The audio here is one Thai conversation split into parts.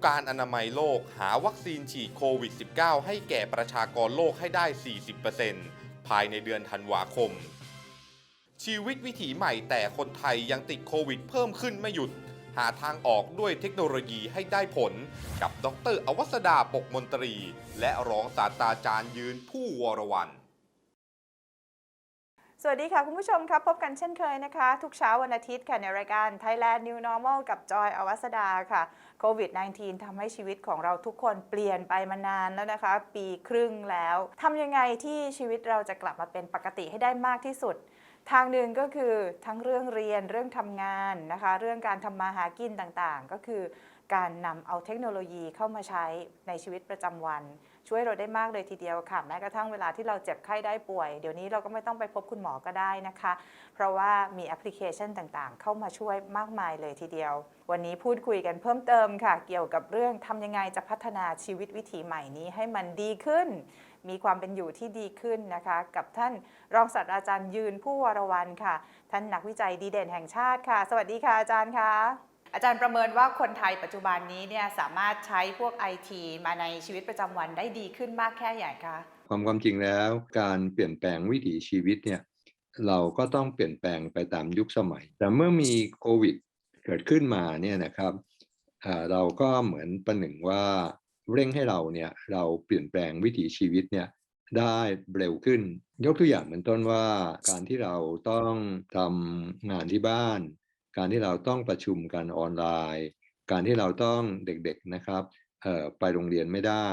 ค์การอนามัยโลกหาวัคซีนฉีดโควิด -19 ให้แก่ประชากรโลกให้ได้ 40%ภายในเดือนธันวาคม ชีวิตวิถีใหม่แต่คนไทยยังติดโควิดเพิ่มขึ้นไม่หยุด หาทางออกด้วยเทคโนโลยีให้ได้ผล กับดร อวสดาปกมนตรี และรองศาสตราจารย์ยืนผู้วรวัน สวัสดีค่ะ คุณผู้ชมครับ พบกันเช่นเคยนะคะ ทุกเช้าวันอาทิตย์ค่ะ ในรายการ Thailand New Normal กับจอยอวัสดาค่ะโควิด -19 ทำให้ชีวิตของเราทุกคนเปลี่ยนไปมานานแล้วนะคะ ปีครึ่งแล้วทำยังไงที่ชีวิตเราจะกลับมาเป็นปกติให้ได้มากที่สุด ทางหนึ่งก็คือทั้งเรื่องเรียนเรื่องทำงานนะคะ เรื่องการทำมาหากินต่างๆ ก็คือการนำเอาเทคโนโลยีเข้ามาใช้ในชีวิตประจำวัน ช่วยเราได้มากเลยทีเดียวค่ะ แม้กระทั่งเวลาที่เราเจ็บไข้ได้ป่วย เดี๋ยวนี้เราก็ไม่ต้องไปพบคุณหมอก็ได้นะคะ เพราะว่ามีแอปพลิเคชันต่างๆ เข้ามาช่วยมากมายเลยทีเดียว วันนี้พูดคุยกันเพิ่มเติมค่ะ เกี่ยวกับเรื่องทำยังไงจะพัฒนาชีวิตวิถีใหม่นี้ให้มันดีขึ้น มีความเป็นอยู่ที่ดีขึ้นนะคะ กับท่านรองศาสตราจารย์ยืนผู้วรวันค่ะ ท่านนักวิจัยดีเด่นแห่งชาติค่ะ สวัสดีค่ะอาจารย์ค่ะ อาจารย์ประเมินว่าคนไทยปัจจุบันนี้เนี่ยสามารถใช้พวกไอทีมาในชีวิตประจำวันได้ดีขึ้นมากแค่ไหนคะความความจริงแล้ว การเปลี่ยนแปลงวิถีชีวิตเนี่ยเราก็ต้องเปลี่ยนแปลงไปตามยุคสมัย แต่เมื่อมีโควิดเกิดขึ้นมาเนี่ยนะครับเราก็เหมือนประหนึ่งว่าเร่งให้เราเนี่ยเราเปลี่ยนแปลงวิถีชีวิตเนี่ยได้เร็วขึ้น ยกตัวอย่างเหมือนต้นว่าการที่เราต้องทำงานที่บ้าน การที่เราต้องประชุมกันออนไลน์ การที่เราต้องเด็กๆนะครับเอ่อไปโรงเรียนไม่ได้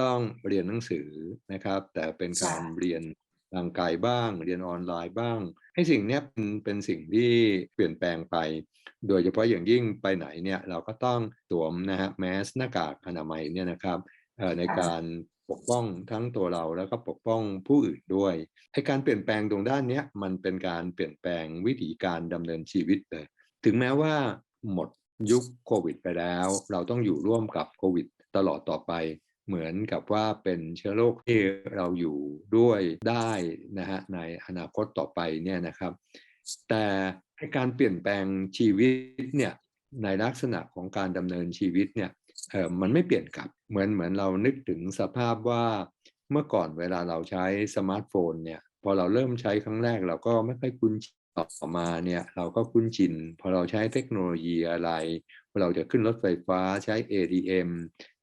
ต้องเรียนหนังสือนะครับ แต่เป็นการเรียนทางไกลบ้าง เรียนออนไลน์บ้าง ให้สิ่งนี้เป็นเป็นสิ่งที่เปลี่ยนแปลงไป โดยเฉพาะอย่างยิ่งไปไหนเนี่ยเราก็ต้องสวมนะฮะแมสหน้ากากอนามัยเนี่ยนะครับเอ่อในการ ปกป้องทั้งตัวเราแล้วก็ปกป้องผู้อื่นด้วยไอการเปลี่ยนแปลงตรงด้านเนี้ยมันเป็นการเปลี่ยนแปลงวิถีการดำเนินชีวิตเลยถึงแม้ว่าหมดยุคโควิดไปแล้ว เราต้องอยู่ร่วมกับโควิด ตลอดต่อไป เหมือนกับว่าเป็นเชื้อโรคที่เราอยู่ด้วยได้นะฮะในอนาคตต่อไปเนี่ยนะครับ แต่ให้การเปลี่ยนแปลงชีวิตเนี่ยในลักษณะของการดำเนินชีวิตเนี่ยเออมันไม่เปลี่ยนกลับเหมือนเหมือนเรานึกถึงสภาพว่าเมื่อก่อนเวลาเราใช้สมาร์ทโฟนเนี่ยพอเราเริ่มใช้ครั้งแรกเราก็ไม่ค่อยคุ้นชินต่อมาเนี่ยเราก็คุ้นชิน พอเราใช้เทคโนโลยีอะไร เราจะขึ้นรถไฟฟ้าใช้ ATM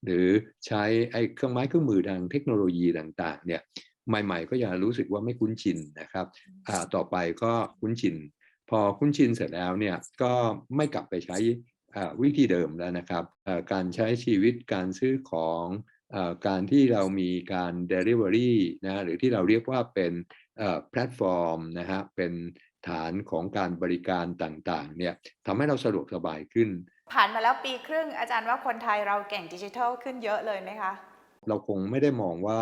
หรือใช้ไอ้เครื่องไม้เครื่องมือทางเทคโนโลยีต่างๆเนี่ยใหม่ๆ ก็จะรู้สึกว่าไม่คุ้นชินนะครับอ่าต่อไปก็คุ้นชิน พอคุ้นชินเสร็จแล้วเนี่ยก็ไม่กลับไปใช้ วิธีเดิมแล้วนะครับอ่าการใช้ชีวิตการซื้อของอาการที่เรามีการ Delivery นะหรือที่เราเรียกว่าเป็นเอ่อแพลตฟอร์มนะฮะเป็นฐานของการบริการต่างๆเนี่ยทำให้เราสะดวกสบายขึ้น ผ่านมาแล้วปีครึ่งอาจารย์ว่าคนไทยเราเก่งดิจิทัลขึ้นเยอะเลยไหมคะ เราคงไม่ได้มองว่า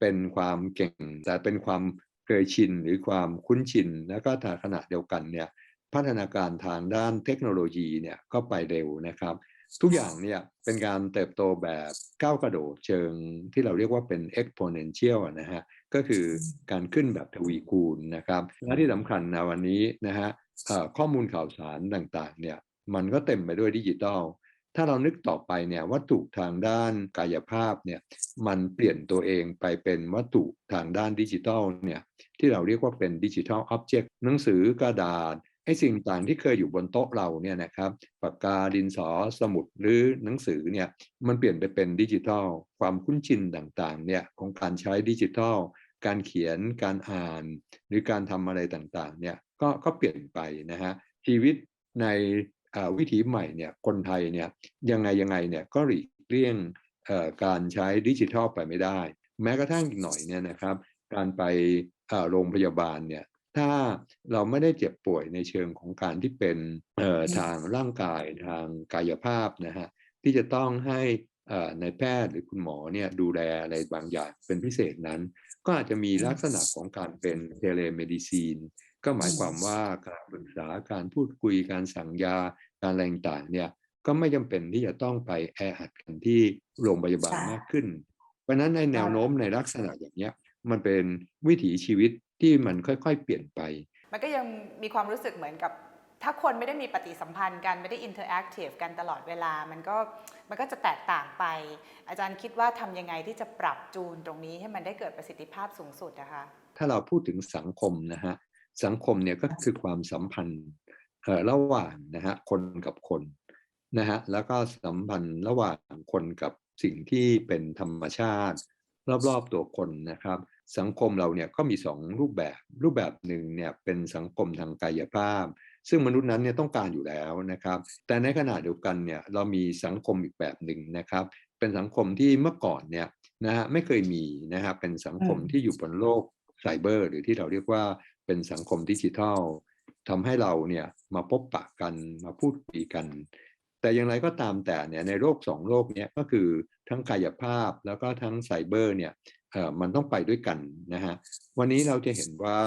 เป็นความเก่งแต่เป็นความเคยชินหรือความคุ้นชิน แล้วก็ทางขณะเดียวกันเนี่ย พัฒนาการทางด้านเทคโนโลยีเนี่ยก็ไปเร็วนะครับ ทุกอย่างเนี่ยเป็นการเติบโตแบบก้าวกระโดดเชิงที่เราเรียกว่าเป็น exponential อะนะฮะก็คือการขึ้นแบบทวีคูณนะครับและที่สำคัญนะวันนี้นะฮะเอ่อข้อมูลข่าวสารต่างๆเนี่ยมันก็เต็มไปด้วยดิจิทัลถ้าเรานึกต่อไปเนี่ยวัตถุทางด้านกายภาพเนี่ยมันเปลี่ยนตัวเองไปเป็นวัตถุทางด้านดิจิทัลเนี่ยที่เราเรียกว่าเป็นดิจิทัลอ็อบเจกต์หนังสือกระดาษ ไอ้สิ่งต่างที่เคยอยู่บนโต๊ะเราเนี่ยนะครับปากกาดินสอสมุดหรือหนังสือเนี่ยมันเปลี่ยนไปเป็นดิจิทัล ความคุ้นชินต่างๆเนี่ยของการใช้ดิจิทัล การเขียนการอ่าน หรือการทำอะไรต่างๆเนี่ยก็ก็เปลี่ยนไปนะฮะชีวิตในวิถีใหม่เนี่ยคนไทยเนี่ยยังไงยังไงเนี่ยก็หลีกเลี่ยงการใช้ดิจิทัลไปไม่ได้ แม้กระทั่งอีกหน่อยเนี่ยนะครับ การไปโรงพยาบาลเนี่ย ถ้าเราไม่ได้เจ็บป่วยในเชิงของการที่เป็นเอ่อทางร่างกายทางกายภาพนะฮะที่จะต้องให้เอ่อนายแพทย์หรือคุณหมอเนี่ยดูแลอะไรบางอย่างเป็นพิเศษนั้น ก็อาจจะมีลักษณะของการเป็นเทเลเมดิซีน ก็หมายความว่าการปรึกษาการพูดคุยการสั่งยาการอะไรต่างๆเนี่ยก็ไม่จำเป็นที่จะต้องไปแออัดกันที่โรงพยาบาลค่ะมากขึ้น เพราะฉะนั้นในแนวโน้มในลักษณะอย่างเนี้ยมันเป็นวิถีชีวิต ที่มันค่อยๆ เปลี่ยนไป มันก็ยังมีความรู้สึกเหมือนกับถ้าคนไม่ได้มีปฏิสัมพันธ์กันไม่ได้อินเทอร์แอคทีฟกันตลอดเวลามันก็มันก็จะแตกต่างไป อาจารย์คิดว่าทำยังไงที่จะปรับจูนตรงนี้ให้มันได้เกิดประสิทธิภาพสูงสุดนะคะ ถ้าเราพูดถึงสังคมนะฮะสังคมเนี่ยก็คือความสัมพันธ์เอ่อระหว่างนะฮะคนกับคนนะฮะแล้วก็สัมพันธ์ระหว่างคนกับสิ่งที่เป็นธรรมชาติ รอบๆตัวคนนะครับ สังคมเราเนี่ยก็มีสองรูปแบบ รูปแบบหนึ่งเนี่ยเป็นสังคมทางกายภาพ ซึ่งมนุษย์นั้นเนี่ยต้องการอยู่แล้วนะครับ แต่ในขณะเดียวกันเนี่ยเรามีสังคมอีกแบบหนึ่งนะครับ เป็นสังคมที่เมื่อก่อนเนี่ยนะฮะไม่เคยมีนะฮะเป็นสังคมที่อยู่บนโลกไซเบอร์ หรือที่เราเรียกว่าเป็นสังคมดิจิทัลทำให้เราเนี่ยมาพบปะกันมาพูดคุยกัน แต่อย่างไรก็ตามแต่เนี่ยในโลกสองโลกเนี้ยก็คือทั้งกายภาพแล้วก็ทั้งไซเบอร์เนี่ย มันต้องไปด้วยกันนะฮะวันนี้เราจะเห็นว่า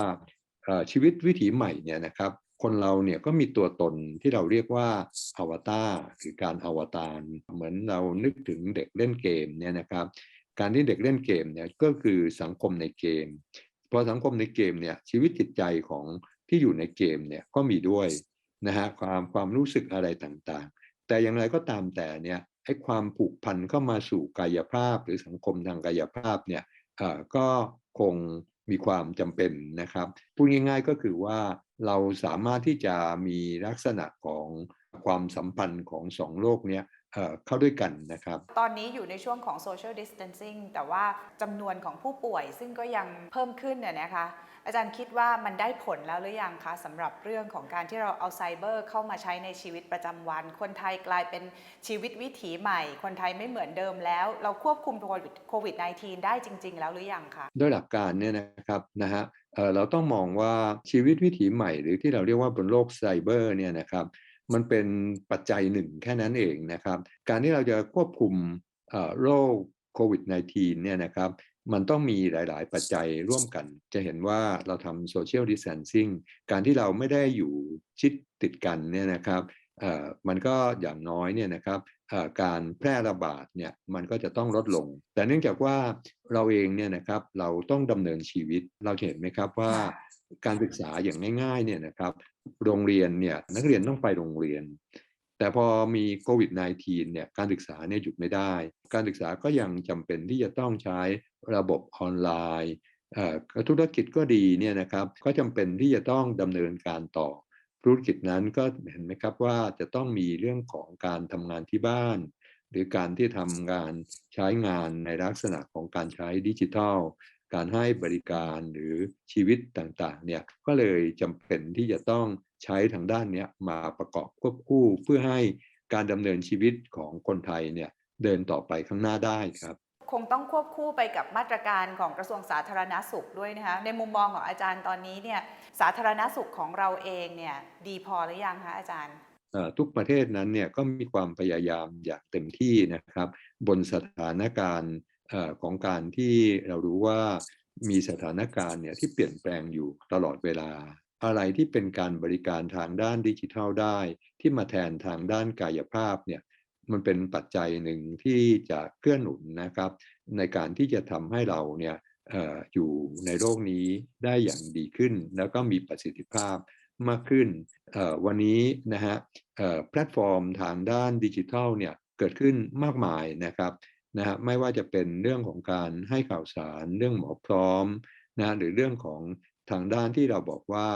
เอ่อชีวิตวิถีใหม่เนี่ยนะครับคนเราเนี่ยก็มีตัวตนที่เราเรียกว่าอวตารคือการอวตารเหมือนเรานึกถึงเด็กเล่นเกมเนี่ยนะครับการที่เด็กเล่นเกมเนี่ยก็คือสังคมในเกมพอสังคมในเกมเนี่ยชีวิตจิตใจของที่อยู่ในเกมเนี่ยก็มีด้วยนะฮะความความรู้สึกอะไรต่างๆ แต่อย่างไรก็ตามแต่เนี่ยไอ้ความผูกพันเข้ามาสู่กายภาพหรือสังคมทางกายภาพเนี่ยเอ่อ ก็คงมีความจำเป็นนะครับพูดง่ายๆก็คือว่าเราสามารถที่จะมีลักษณะของความสัมพันธ์ของสองโลกเนี้ยเข้าด้วยกันนะครับ ตอนนี้อยู่ในช่วงของ social distancing แต่ว่าจำนวนของผู้ป่วยซึ่งก็ยังเพิ่มขึ้นน่ยนะคะ อาจารย์คิดว่ามันได้ผลแล้วหรือยังคะสำหรับเรื่องของการที่เราเอาไซเบอร์เข้ามาใช้ในชีวิตประจำวัน คนไทยกลายเป็นชีวิตวิถีใหม่ คนไทยไม่เหมือนเดิมแล้ว เราควบคุมโควิด -19 ได้จริง ๆ แล้วหรือยังคะโดยหลักการเนี่ยนะครับนะฮะเเราต้องมองว่าชีวิตวิถีใหม่ หรือที่เราเรียกว่าบนโลกไซเบอร์เนี่ยนะครับมันเป็นปัจจัยหนึ่งแค่นั้นเองนะครับ การที่เราจะควบคุมโรคโควิด -19 เนี่ยนะครับ มันต้องมีหลาย ๆ ปัจจัยร่วมกัน จะเห็นว่าเราทำโซเชียลดิส a ทนซิ่งการที่เราไม่ได้อยู่ชิดติดกันเนี่ยนะครับเอ่อมันก็อย่างน้อยเนี่ยนะครับเอ่อการแพร่ระบาดเนี่ยมันก็จะต้องลดลง แต่เนื่องจากว่าเราเองเนี่ยนะครับเราต้องดำเนินชีวิตเราเห็นไหมครับว่าการศึกษาอย่างง่ายๆเนี่ยนะครับโรงเรียนเนี่ยนักเรียนต้องไปโรงเรียน แต่พอมีโควิด -19 เนี่ยการศึกษาเนี่ยหยุดไม่ได้ การศึกษาก็ยังจำเป็นที่จะต้องใช้ ระบบออนไลน์ธุรกิจก็ดีเนี่ยนะครับก็จำเป็นที่จะต้องดำเนินการต่อ ธุรกิจนั้นก็เห็นไหมครับว่าจะต้องมีเรื่องของการทำงานที่บ้าน หรือการที่ทำงานใช้งานในลักษณะของการใช้ดิจิทัล การให้บริการหรือชีวิตต่างๆเนี่ยก็เลยจำเป็นที่จะต้องใช้ทางด้านนี้มาประกอบควบคู่เพื่อให้การดำเนินชีวิตของคนไทยเนี่ยเดินต่อไปข้างหน้าได้ครับ คงต้องควบคู่ไปกับมาตรการของกระทรวงสาธารณาสุขด้วยนะคะในมุมมองของอาจารย์ตอนนี้เนี่ยสาธารณสุขของเราเองเนี่ยดีพอหรือยังคะอาจารย์ทุกประเทศนั้นเนี่ยก็มีความพยายามอย่างเต็มที่นะครับ บนสถานการณ์ของการที่เรารู้ว่ามีสถานการณ์เนี่ยที่เปลี่ยนแปลงอยู่ตลอดเวลา อะไรที่เป็นการบริการทางด้านดิจิทัลได้ ที่มาแทนทางด้านกายภาพเนี่ย มันเป็นปัจจัยหนึ่งที่จะเกื้อหนุนนะครับ ในการที่จะทำให้เราเนี่ยอยู่ในโลกนี้ได้อย่างดีขึ้น แล้วก็มีประสิทธิภาพมากขึ้น วันนี้นะฮะแพลตฟอร์มทางด้านดิจิทัลเนี่ยเกิดขึ้นมากมายนะครับนะฮะไม่ว่าจะเป็นเรื่องของการให้ข่าวสารเรื่องหมอพร้อมนะหรือเรื่องของทางด้านที่เราบอกว่า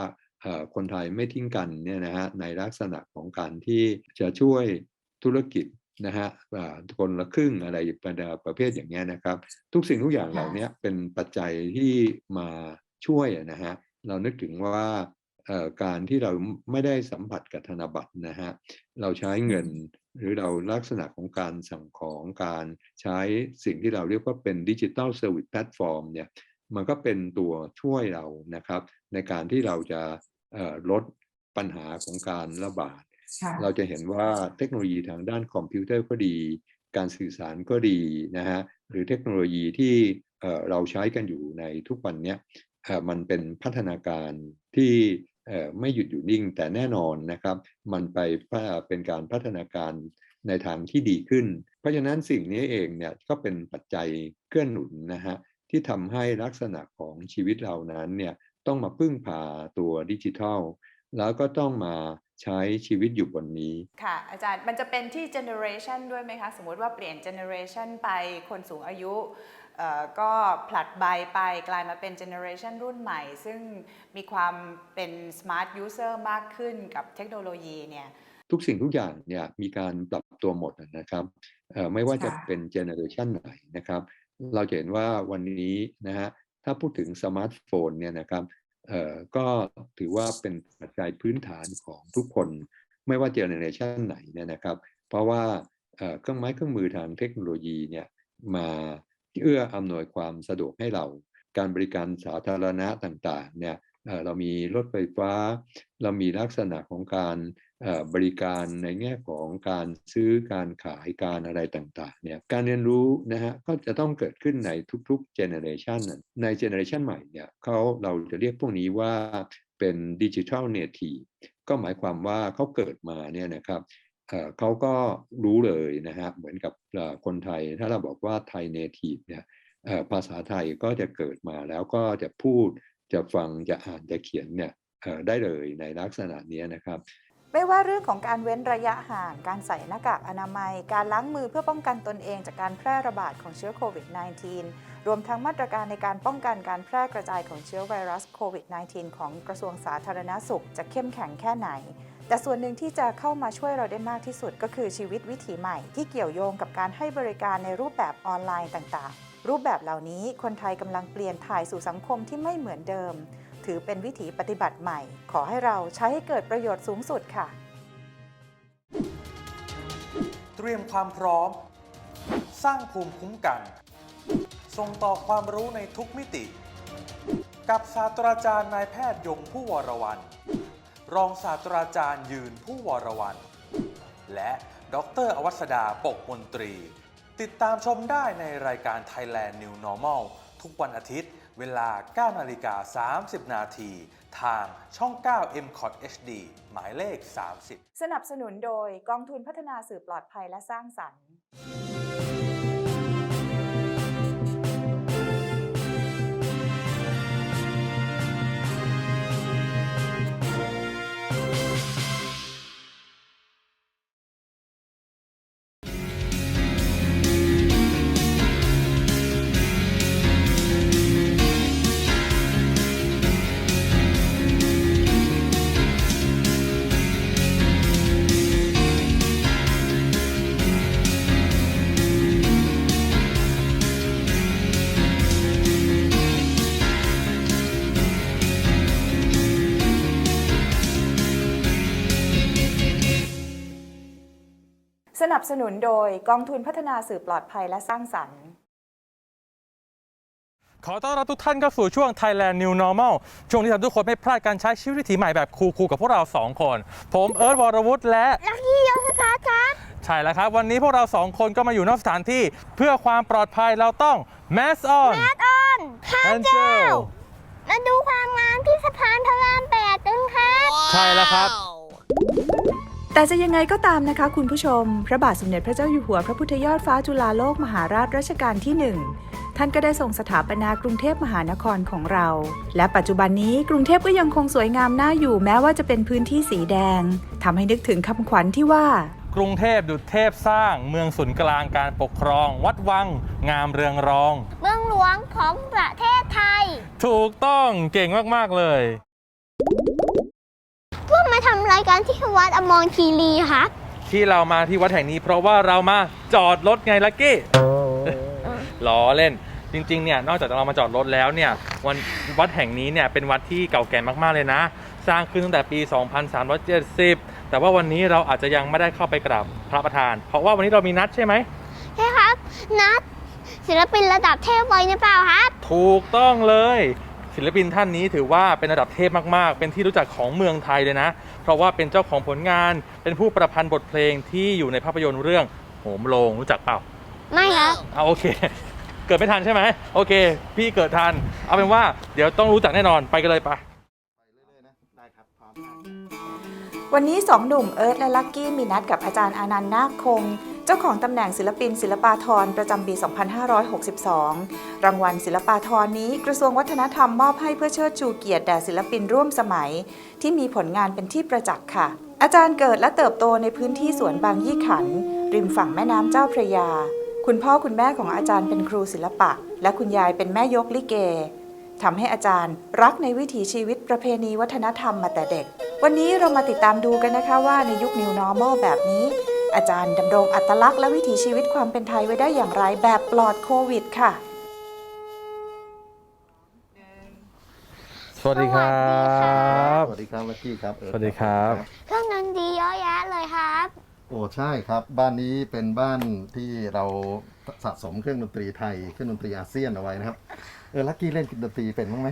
คนไทยไม่ทิ้งกันเนี่ยนะฮะในลักษณะของการที่จะช่วยธุรกิจ นะฮะอ่าคนละครึ่งอะไรประดาประเภทอย่างเงี้ยนะครับ ทุกสิ่งทุกอย่างเหล่านี้เป็นปัจจัยที่มาช่วยอะนะฮะเรานึกถึงว่าเอ่อการที่เราไม่ได้สัมผัสกับธนบัตรนะฮะเราใช้เงินหรือเราลักษณะของการสั่งของการใช้สิ่งที่เราเรียกว่าเป็นดิจิ t a ลเซอร์วิสแพลตฟอร์มเนี่ยมันก็เป็นตัวช่วยเรานะครับ ในการที่เราจะเอ่อลดปัญหาของการระบาด เราจะเห็นว่าเทคโนโลยีทางด้านคอมพิวเตอร์ก็ดี การสื่อสารก็ดีนะฮะหรือเทคโนโลยีที่เราใช้กันอยู่ในทุกวันเนี้ยมันเป็นพัฒนาการที่ไม่หยุดอยู่นิ่งแต่แน่นอนนะครับ มันไปเป็นการพัฒนาการในทางที่ดีขึ้น เพราะฉะนั้นสิ่งนี้เองเนี่ยก็เป็นปัจจัยเกื้อหนุนนะฮะที่ทำให้ลักษณะของชีวิตเรานั้นเนี่ยต้องมาพึ่งพาตัวดิจิทัล แล้วก็ต้องมาใช้ชีวิตอยู่บนนี้ ค่ะ อาจารย์มันจะเป็นที่ generation ด้วยไหมคะ สมมุติว่าเปลี่ยน generation ไปคนสูงอายุเอ่อก็ผลัดใบไปกลายมาเป็น generation รุ่นใหม่ ซึ่งมีความเป็น smart user มากขึ้นกับเทคโนโลยีเนี่ยทุกสิ่งทุกอย่างเนี่ยมีการปรับตัวหมดนะครับเอ่อไม่ว่าจะค่ะเป็นเจเนอเรชันไหนนะครับ เราจะเห็นว่าวันนี้นะฮะถ้าพูดถึงสมาร์ทโฟนเนี่ยนะครับเอ่อ ก็ถือว่าเป็นปัจจัยพื้นฐานของทุกคน ไม่ว่าเจเนอเรชันไหนเนี่ยนะครับ เพราะว่าเครื่องไม้เครื่องมือทางเทคโนโลยีเนี่ยมาเอื้ออำนวยความสะดวกให้เรา การบริการสาธารณะต่างๆเนี่ยเรามีรถไฟฟ้า เรามีลักษณะของการ บริการในแง่ของการซื้อการขายการอะไรต่างๆเนี่ยการเรียนรู้นะฮะก็จะต้องเกิดขึ้นในทุกๆเจเนอเรชันในเจเนอเรชันใหม่เนี่ยเขาเราจะเรียกพวกนี้ว่าเป็นดิจิทัลเนทีก็หมายความว่าเขาเกิดมาเนี่ยนะครับเขาก็รู้เลยนะฮะเหมือนกับคนไทยถ้าเราบอกว่าไทยเนทีฟเนี่ยภาษาไทยก็จะเกิดมาแล้วก็จะพูดจะฟังจะอ่านจะเขียนเนี่ยได้เลยในลักษณะนี้นะครับ ไม่ว่าเรื่องของการเว้นระยะห่าง การใส่หน้ากากอนามัย การล้างมือเพื่อป้องกันตนเองจากการแพร่ระบาดของเชื้อโควิด -19 รวมทั้งมาตรการในการป้องกันการแพร่กระจายของเชื้อไวรัสโควิด -19 ของกระทรวงสาธารณาสุขจะเข้มแข็งแค่ไหน แต่ส่วนหนึ่งที่จะเข้ามาช่วยเราได้มากที่สุด ก็คือชีวิตวิถีใหม่ที่เกี่ยวโยงกับการให้บริการในรูปแบบออนไลน์ต่างๆ รูปแบบเหล่านี้คนไทยกำลังเปลี่ยนถ่ายสู่สังคมที่ไม่เหมือนเดิม ถือเป็นวิถีปฏิบัติใหม่ ขอให้เราใช้ให้เกิดประโยชน์สูงสุดค่ะ เตรียมความพร้อม สร้างภูมิคุ้มกัน ส่งต่อความรู้ในทุกมิติ กับศาสตราจารย์นายแพทย์ยงผู้วรวันรองศาสตราจารย์ยืนผู้วรวันและดรอวัสดาปกมนตรี ติดตามชมได้ในรายการ Thailand New Normal ทุกวันอาทิตย์ เวลา 9 นาฬิกา 30 นาที ทางช่อง 9 m c o t HD หมายเลข 30 สนับสนุนโดยกองทุนพัฒนาสื่อปลอดภัยและสร้างสรรค์ สนับสนุนโดยกองทุนพัฒนาสื่อปลอดภัยและสร้างสรรค์ ขอต้อนรับทุกท่านเข้าสู่ช่วง Thailand New Normal ช่วงที่ทำทุกคนไม่พลาดการใช้ชีวิตวิถีใหม่แบบคูลๆกับพวกเรา 2 คน ผมเอิร์ธวรวุฒิและ ลักกี้ยศพัฒน์ครับ ใช่แล้วครับ วันนี้พวกเรา 2 คนก็มาอยู่นอกสถานที่ เพื่อความปลอดภัยเราต้อง Mask on แอดออนข้าว and แก้ว gel มาดูความงามที่สะพานพระรามแปดกันครับ ใช่แล้วครับ แต่จะยังไงก็ตามนะคะคุณผู้ชม พระบาทสมเด็จพระเจ้าอยู่หัวพระพุทธยอดฟ้าจุฬาโลกมหาราชรัชกาลที่หนึ่งท่านก็ได้ทรงสถาปนากรุงเทพมหานครของเรา และปัจจุบันนี้กรุงเทพก็ยังคงสวยงามน่าอยู่แม้ว่าจะเป็นพื้นที่สีแดงทำให้นึกถึงคำขวัญที่ว่า กรุงเทพดุจเทพสร้าง เมืองศูนย์กลางการปกครอง วัดวัง งามเรืองรอง เมืองหลวงของประเทศไทย ถูกต้องเก่งมากๆเลยพวก มาทำรายการที่วัดอมรคีรีครับที่เรามาที่วัดแห่งนี้ เพราะว่าเรามาจอดรถไงลักกี้ ล้อเล่น จริงๆ เนี่ย นอกจากเรามาจอดรถแล้วเนี่ย วันวัดแห่งนี้เนี่ยเป็นวัดที่เก่าแก่มากๆเลยนะ สร้างขึ้นตั้งแต่ปี 2370 แต่ว่าวันนี้เราอาจจะยังไม่ได้เข้าไปกราบพระประธาน เพราะว่าวันนี้เรามีนัดใช่ไหมใช่ครับ นัดศิลปินระดับเทพไว้หรือเปล่าครับ ถูกต้องเลย ศิลปินท่านนี้ถือว่าเป็นระดับเทพมากๆ เป็นที่รู้จักของเมืองไทยเลยนะ เพราะว่าเป็นเจ้าของผลงาน เป็นผู้ประพันธ์บทเพลงที่อยู่ในภาพยนตร์เรื่องโหมโรงรู้จักเปล่าไม่ครับเอาโอเค เกิดไม่ทันใช่ไหมโอเค พี่เกิดทัน เอาเป็นว่าเดี๋ยวต้องรู้จักแน่นอนไปกันเลยไปวันนี้สองหนุ่มเอิร์ธและลักกี้มีนัดกับอาจารย์อานันต์นาคคงเจ้าของตำแหน่งศิลปินศิลปาธรประจำปี 2562 รางวัลศิลปาธรนี้กระทรวงวัฒนธรรมมอบให้เพื่อเชิดชูเกียรติแด่ศิลปินร่วมสมัย ที่มีผลงานเป็นที่ประจักษ์ค่ะ อาจารย์เกิดและเติบโตในพื้นที่สวนบางยี่ขัน ริมฝั่งแม่น้ำเจ้าพระยา คุณพ่อคุณแม่ของอาจารย์เป็นครูศิลปะ และคุณยายเป็นแม่ยกลิเกทำให้อาจารย์รักในวิถีชีวิตประเพณีวัฒนธรรมมาแต่เด็ก วันนี้เรามาติดตามดูกันนะคะว่าในยุค New Normal แบบนี้ อาจารย์ดำรงอัตลักษณ์และวิถีชีวิตความเป็นไทยไว้ได้อย่างไรแบบปลอดโควิดค่ะ สวัสดีครับสวัสดีครับลักกี้ครับเอิร์ธสวัสดีครับ เครื่องดนตรีเยอะแยะเลยครับ โอ้ใช่ครับ บ้านนี้เป็นบ้านที่เราสะสมเครื่องดนตรีไทยเครื่องดนตรีอาเซียนเอาไว้นะครับเออลักกี้เล่นดนตรีเป็นบ้างไหม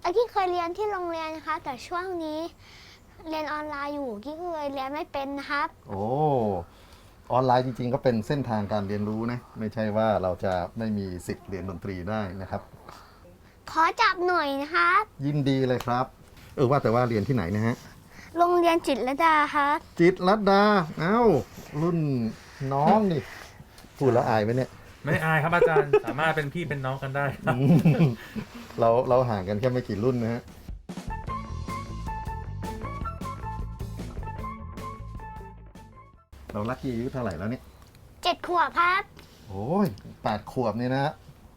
ไอ้ที่เคยเรียนที่โรงเรียนนะคะ แต่ช่วงนี้ เรียนออนไลน์อยู่กี้เคยเรียนไม่เป็นนะครับ โอ้ ออนไลน์จริงๆ ก็เป็นเส้นทางการเรียนรู้นะ ไม่ใช่ว่าเราจะไม่มีสิทธิ์เรียนดนตรีได้นะครับ ขอจับหน่อยนะครับ ยินดีเลยครับ เออว่าแต่ว่าเรียนที่ไหนนะฮะ โรงเรียนจิตรลดาครับ จิตรลัดดา เอ้า รุ่นน้องนี่ พูดแล้วอายไหมเนี่ย ไม่อายครับอาจารย์ สามารถเป็นพี่เป็นน้องกันได้อืมเราเราห่างกันแค่ไม่กี่รุ่นนะฮะ เราลักกี้อายุเท่าไหร่แล้วเนี่ยเจ็ดขวบครับ โอ้ยแปดขวบเนี่ยนะ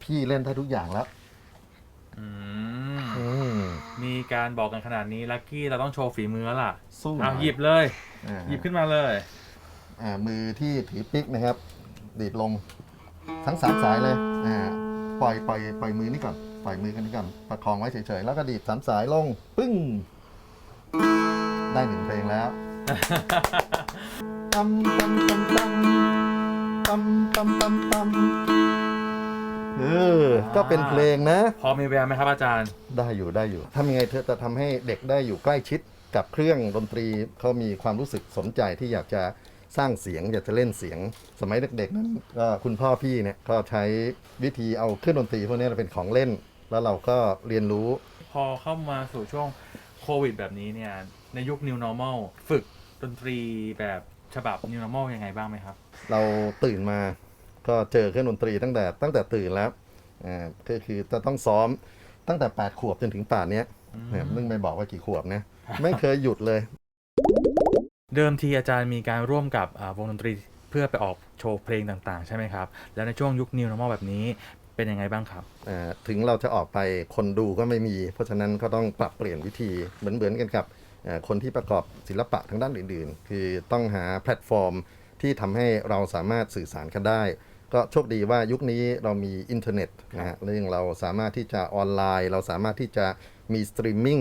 พี่เล่นได้ทุกอย่างแล้ว อืมอืม มีการบอกกันขนาดนี้ลักกี้เราต้องโชว์ฝีมือแล้วล่ะสู้เอาน่อหยิบเลย อ่าหยิบขึ้นมาเลย อ่ามือที่ถือปิกนะครับ ดีดลงทั้งสามสายเลยอ่าปล่อยปล่อยปล่อยมือนี่ก่อนปล่อยมือกันนี่ก่อนประคองไว้เฉยๆแล้วก็ดีดสามสายลง ปึ้ง ได้หนึ่งเพลงแล้ว ตัมตัมตัมตัมตัมตัมตัมตัมเออ ก็เป็นเพลงนะ พอมีแววไหมครับอาจารย์ ได้อยู่ได้อยู่ทำยังไงเธอจะทำให้เด็กได้อยู่ใกล้ชิดกับเครื่องดนตรีเขามีความรู้สึกสนใจที่อยากจะสร้างเสียงอยากจะเล่นเสียง สมัยเด็กๆนั้นก็คุณพ่อพี่เนี่ยก็ใช้วิธีเอาเครื่องดนตรีพวกนี้เป็นของเล่น แล้วเราก็เรียนรู้ พอเข้ามาสู่ช่วงโควิดแบบนี้เนี่ย ในยุค New Normal ฝึกดนตรีแบบ ฉบับ New Normal ยังไงบ้างไหมครับ เราตื่นมาก็เจอเครื่องดนตรีตั้งแต่ตั้งแต่ตื่นแล้วอ่าก็คือจะต้องซ้อมตั้งแต่ 8 ขวบจนถึงป่านเนี้ยอืมเนี่ยมึงไม่บอกว่ากี่ขวบนะ ไม่เคยหยุดเลย เดิมทีอาจารย์มีการร่วมกับอ่าวงดนตรีเพื่อไปออกโชว์เพลงต่างๆ ใช่ไหมครับ แล้วในช่วงยุค New Normal แบบนี้เป็นยังไงบ้างครับ อ่าถึงเราจะออกไปคนดูก็ไม่มี เพราะฉะนั้นก็ต้องปรับเปลี่ยนวิธีเหมือนเหมือนกันกับอ่า คนที่ประกอบศิลปะทางด้านอื่น ๆ คือต้องหาแพลตฟอร์มที่ทำให้เราสามารถสื่อสารกันได้ ก็โชคดีว่ายุคนี้เรามีอินเทอร์เน็ตนะฮะเรื่องเราสามารถที่จะออนไลน์ เราสามารถที่จะมีสตรีมมิ่ง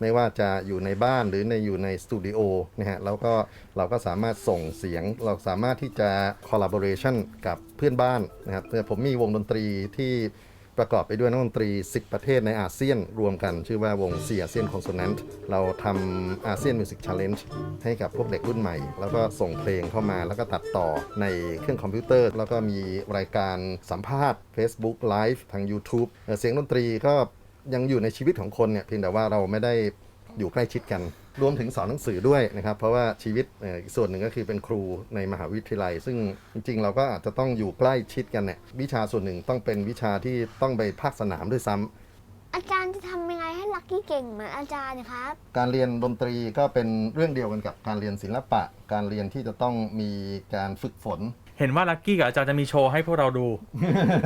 ไม่ว่าจะอยู่ในบ้านหรือในอยู่ในสตูดิโอนะฮะแล้วก็เราก็สามารถส่งเสียง เราสามารถที่จะ collaboration กับเพื่อนบ้านนะครับผมมีวงดนตรีที่ ประกอบไปด้วยนักดนตรี 10 ประเทศในอาเซียนรวมกันชื่อว่าวงเซียเซียนคอนโซแนนต์เราทำอาเซียนมิวสิกชาเลนจ์ให้กับพวกเด็กรุ่นใหม่ แล้วก็ส่งเพลงเข้ามาแล้วก็ตัดต่อในเครื่องคอมพิวเตอร์ แล้วก็มีรายการสัมภาษณ์ Facebook Live ทาง YouTube เอ่อเสียงดนตรีก็ยังอยู่ในชีวิตของคนเนี่ยเพียงแต่ว่าเราไม่ได้อยู่ใกล้ชิดกัน รวมถึงสอนหนังสือด้วยนะครับ เพราะว่าชีวิตเอ่ออีกส่วนหนึ่งก็คือเป็นครูในมหาวิทยาลัย ซึ่งจริงๆ เราก็อาจจะต้องอยู่ใกล้ชิดกันเนี่ยวิชาส่วนหนึ่งต้องเป็นวิชาที่ต้องไปภาคสนามด้วยซ้ำอาจารย์จะทำยังไงให้ลักกี้เก่งเหมือนอาจารย์ครับ การเรียนดนตรีก็เป็นเรื่องเดียวกันกับการเรียนศิลปะ การเรียนที่จะต้องมีการฝึกฝน เห็นว่าลักกี้กับอาจารย์จะมีโชว์ให้พวกเราดู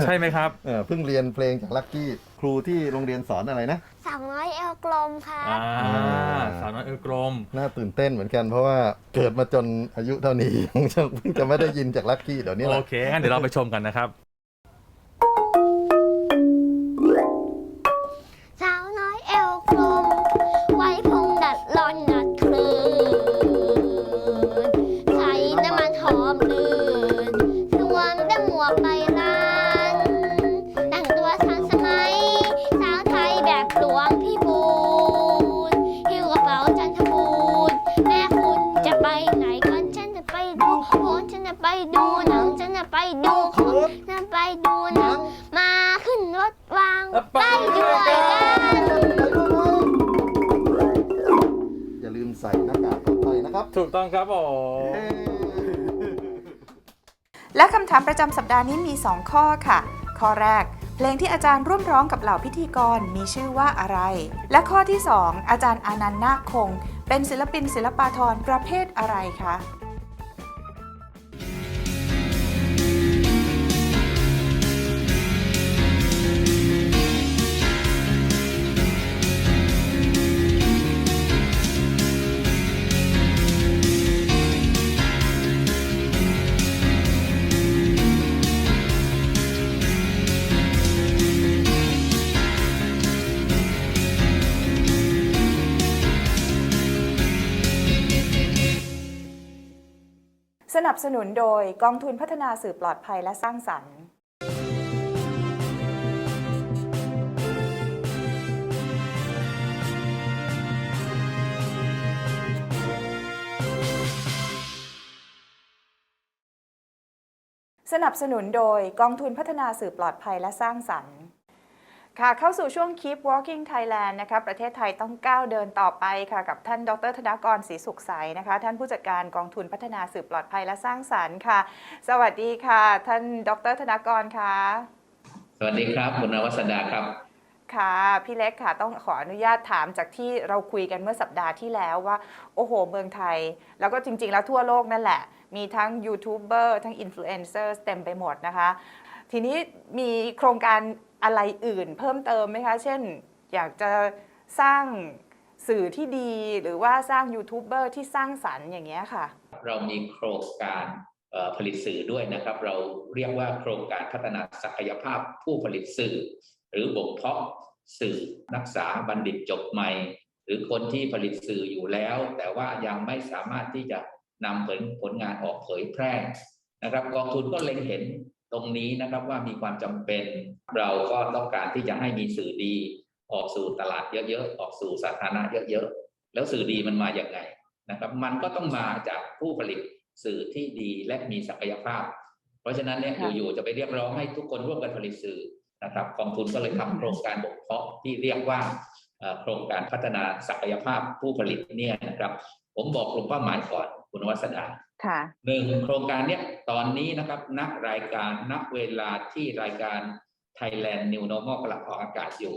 ใช่ไหมครับ เอ่อเพิ่งเรียนเพลงจากลักกี้ครูที่โรงเรียนสอนอะไรนะ สามน้อยเอลกลมครับ อ่าสาวน้อยเออกลม น่าตื่นเต้นเหมือนกันเพราะว่าเกิดมาจนอายุเท่านี้ ยังเพิ่งจะไม่ได้ยินจากลักกี้เดี๋ยวนี้แหโอละเคงั้นเดี๋ยวเราไปชมกันนะครับ จำสัปดาห์นี้มี 2 ข้อค่ะ ข้อแรก เพลงที่อาจารย์ร่วมร้องกับเหล่าพิธีกรมีชื่อว่าอะไร และข้อที่ 2 อาจารย์อานันต์นาคคง เป็นศิลปินศิลปาธรประเภทอะไรคะ นับสนุนโดยกองทุนพัฒนาสื่อปลอดภัยและสร้างสรรค์ สนับสนุนโดยกองทุนพัฒนาสื่อปลอดภัยและสร้างสรรค์ ค่ะเข้าสู่ช่วง Keep Walking Thailand นะคะประเทศไทยต้องก้าวเดินต่อไปค่ะกับท่านดรธนกรศรีสุขใสนะคะท่านผู้จัดการกองทุนพัฒนาสื่อปลอดภัยและสร้างสรรค์ค่ะ สวัสดีค่ะ ท่านดรธนกรค่ะ สวัสดีครับคุณนวัสดาครับค่ะพี่เล็กค่ะต้องขออนุญาตถามจากที่เราคุยกันเมื่อสัปดาห์ที่แล้วว่า โอ้โห เมืองไทย แล้วก็จริง ๆ แล้วทั่วโลกนั่นแหละ มีทั้งยูทูบเบอร์ทั้งอินฟลูเอนเซอร์เต็มไปหมดนะคะ ทีนี้มีโครงการ อะไรอื่นเพิ่มเติมไหมคะ เช่น อยากจะสร้างสื่อที่ดีหรือว่าสร้างยูทูบเบอร์ที่สร้างสรรค์อย่างเงี้ยค่ะ เรามีโครงการผลิตสื่อด้วยนะครับ เราเรียกว่าโครงการพัฒนาศักยภาพผู้ผลิตสื่อ หรือบ่มเพาะสื่อนักศึกษาบัณฑิตจบใหม่ หรือคนที่ผลิตสื่ออยู่แล้ว แต่ว่ายังไม่สามารถที่จะนำผลผลงานออกเผยแพร่นะครับกองทุนก็เล็งเห็น ตรงนี้นะครับว่ามีความจำเป็นเราก็ต้องการที่จะให้มีสื่อดีออกสู่ตลาดเยอะๆออกสู่สาธารณะเยอะๆแล้วสื่อดีมันมาอย่างไงนะครับ มันก็ต้องมาจากผู้ผลิตสื่อที่ดีและมีศักยภาพ เพราะฉะนั้นเนี่ยค่ะอยู่ๆจะไปเรียกร้องให้ทุกคนร่วมกันผลิตสื่อนะครับกองทุนก็เลยทำโครงการบ่มเพาะที่เรียกว่าเอ่อโครงการพัฒนาศักยภาพผู้ผลิตเนี่ยนะครับ ผมบอกกลุ่มเป้าหมายก่อนคุณวัสดา ค่ะหนึ่งโครงการเนี้ยตอนนี้นะครับนักรายการนักเวลาที่รายการ Thailand New Normal กำลังออกอากาศอยู่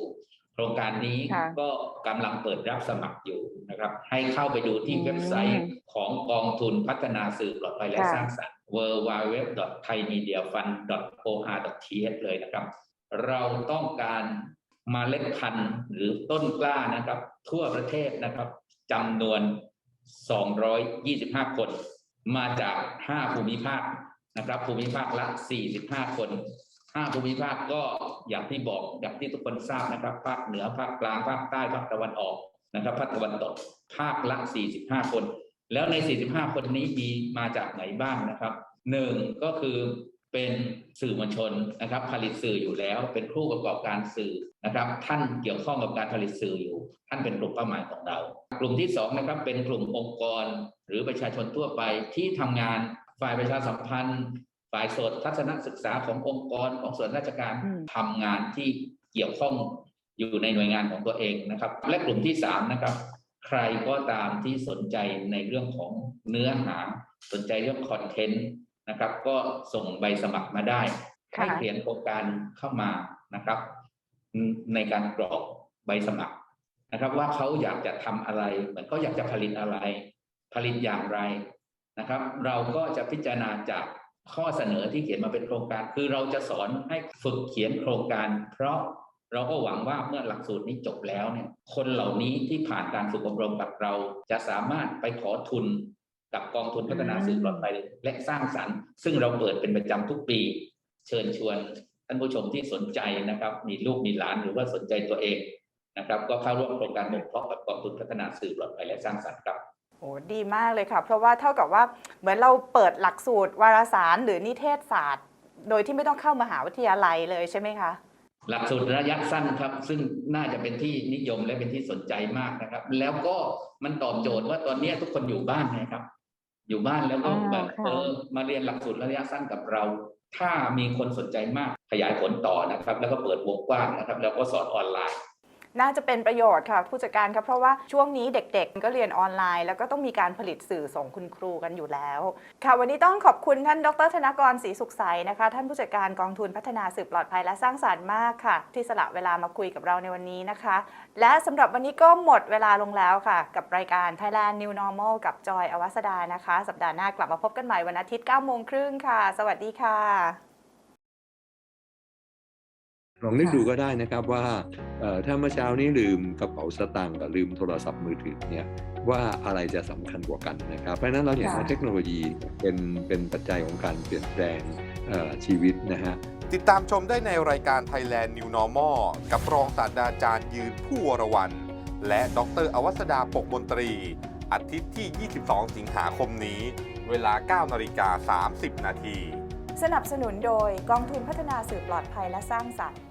โครงการนี้ค่ะก็กำลังเปิดรับสมัครอยู่นะครับ ให้เข้าไปดูที่อืมเว็บไซต์ของกองทุนพัฒนาสื่อปลอดภัยและค่ะสร้างสรรค์ www.thaimediafund.co.th เลยนะครับ เราต้องการมาเล็ดพันธุ์หรือต้นกล้านะครับ ทั่วประเทศนะครับจำนวน 225 คน มาจาก5ภูมิภาคนะครับ ภูมิภาคละ45คน5ภูมิภาคก็อย่างที่บอกอย่างที่ทุกคนทราบนะครับ ภาคเหนือภาคกลางภาคใต้ภาคตะวันออกนะครับภาคตะวันตก ภาคละ45คน แล้วใน45คนนี้มีมาจากไหนบ้างนะครับหนึ่งก็คือเป็นสื่อมวลชนนะครับ ผลิตสื่ออยู่แล้ว เป็นผู้ประกอบการสื่อนะครับ ท่านเกี่ยวข้องกับการผลิตสื่ออยู่ ท่านเป็นกลุ่มเป้าหมายของเรา กลุ่มที่สองนะครับเป็นกลุ่มองค์กร หรือประชาชนทั่วไปที่ทำงานฝ่ายประชาสัมพันธ์ฝ่ายโสดทัศนศึกษาขององค์กรของส่วนราชการอืมทำงานที่เกี่ยวข้องอยู่ในหน่วยงานของตัวเองนะครับ และกลุ่มที่สามนะครับใครก็ตามที่สนใจในเรื่องของเนื้อหา สนใจเรื่องคอนเทนต์นะครับ ก็ส่งใบสมัครมาได้ค่ะให้เขียนโครงการเข้ามานะครับ ในการกรอกใบสมัคร นะครับ ว่าเขาอยากจะทำอะไร เหมือนเขาอยากจะผลิตอะไร ผลิตอย่างไรนะครับ เราก็จะพิจารณาจากข้อเสนอที่เขียนมาเป็นโครงการ คือเราจะสอนให้ฝึกเขียนโครงการ เพราะเราก็หวังว่าเมื่อหลักสูตรนี้จบแล้วเนี่ย คนเหล่านี้ที่ผ่านการฝึกอบรมกับเรา จะสามารถไปขอทุนกับกองทุนพัฒนาสื่อปลอดภัยและสร้างสรรค์ ซึ่งเราเปิดเป็นประจำทุกปี เชิญชวนท่านผู้ชมที่สนใจนะครับ มีลูกมีหลานหรือว่าสนใจตัวเอง นะครับ ก็เข้าร่วมโครงการบ่มเพาะกับกองทุนพัฒนาสื่อปลอดภัยและสร้างสรรค์ครับโอ้ดีมากเลยค่ะ เพราะว่าเท่ากับว่าเหมือนเราเปิดหลักสูตรวารสารหรือนิเทศศาสตร์ โดยที่ไม่ต้องเข้ามหาวิทยาลัยเลยใช่ไหมคะ หลักสูตรระยะสั้นครับ ซึ่งน่าจะเป็นที่นิยมและเป็นที่สนใจมากนะครับ แล้วก็มันตอบโจทย์ว่าตอนนี้ทุกคนอยู่บ้านนะครับ อยู่บ้านแล้วก็อ่าแบบค่ะเออมาเรียนหลักสูตรระยะสั้นกับเรา ถ้ามีคนสนใจมากขยายผลต่อนะครับ แล้วก็เปิดวงกว้างนะครับ แล้วก็สอนออนไลน์ น่าจะเป็นประโยชน์ค่ะผู้จัดการครับเพราะว่าช่วงนี้เด็กๆ ก็เรียนออนไลน์ แล้วก็ต้องมีการผลิตสื่อส่งคุณครูกันอยู่แล้ว ค่ะวันนี้ต้องขอบคุณท่านดรธนกรศรีสุขใสนะคะ ท่านผู้จัดการกองทุนพัฒนาสื่อปลอดภัยและสร้างสารรค์มากค่ะ ที่สละเวลามาคุยกับเราในวันนี้นะคะ และสำหรับวันนี้ก็หมดเวลาลงแล้วค่ะ กับรายการ Thailand New Normal กับจอยอวัสดานะคะ สัปดาห์หน้ากลับมาพบกันใหม่วันอาทิตย์9โมงครึ่งค่ะ สวัสดีค่ะ ลองนึกดูก็ได้นะครับว่าเอ่อถ้าเมื่อเช้านี้ลืมกระเป๋าสตางค์กับลืมโทรศัพท์มือถือเนี่ยว่าอะไรจะสำคัญกว่ากันนะครับ เพราะฉะนั้นเราเห็นว่าค่ะเทคโนโลยีเป็นเป็นปัจจัยของการเปลี่ยนแปลงเอ่อชีวิตนะฮะติดตามชมได้ในรายการ Thailand New Normal กับรองศาสตราจารย์ยืนผู้วรวันและดรอวัสดาปกมนตรี อาทิตย์ที่ 22 สิงหาคมนี้ เวลา 9นาฬิกา 30 นาที สนับสนุนโดยกองทุนพัฒนาสื่อปลอดภัยและสร้างสรรค์